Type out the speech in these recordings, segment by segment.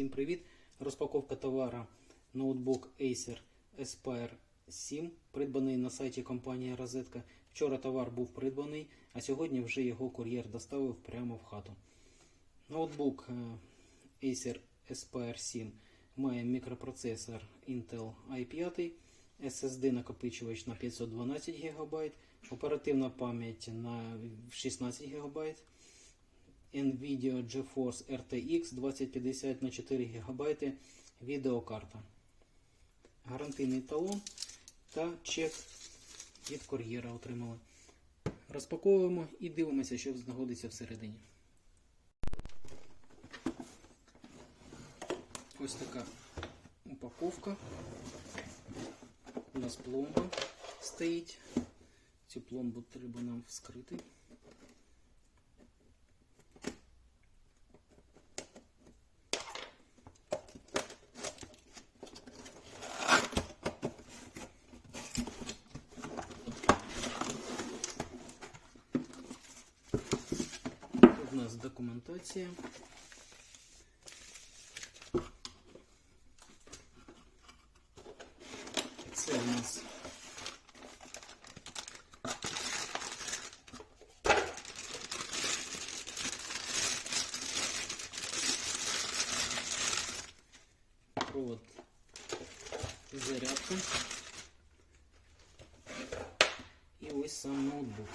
Всім привіт! Розпаковка товара ноутбук Acer Aspire 7, придбаний на сайті компанії Розетка. Вчора товар був придбаний, а сьогодні вже його кур'єр доставив прямо в хату. Ноутбук е, Acer Aspire 7 має мікропроцесор Intel i5, SSD накопичувач на 512 ГБ, оперативна пам'ять на 16 ГБ. NVIDIA GeForce RTX 2050 на 4 ГБ відеокарта. Гарантийний талон та чек від кур'єра отримали. Розпаковуємо і дивимося, що знаходиться всередині. Ось така упаковка. У нас пломба стоїть. Цю пломбу треба нам вскрити. Документація. Це у нас провод зарядка. І ось сам ноутбук.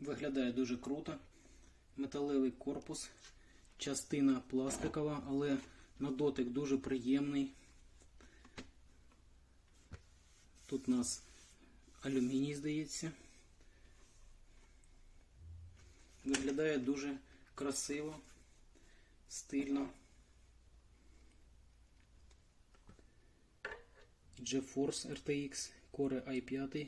Виглядає дуже круто. Металевий корпус, частина пластикова, але на дотик дуже приємний. Тут у нас алюміній, здається. Виглядає дуже красиво, стильно. GeForce RTX Core i5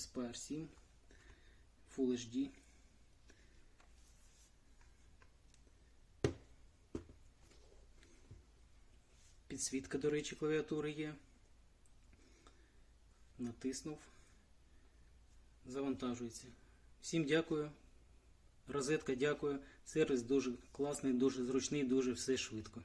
SPR 7 Full HD. Підсвітка, до речі, клавіатури є. Натиснув. Завантажується. Всім дякую. Розетка, дякую. Сервіс дуже класний, дуже зручний, дуже все швидко.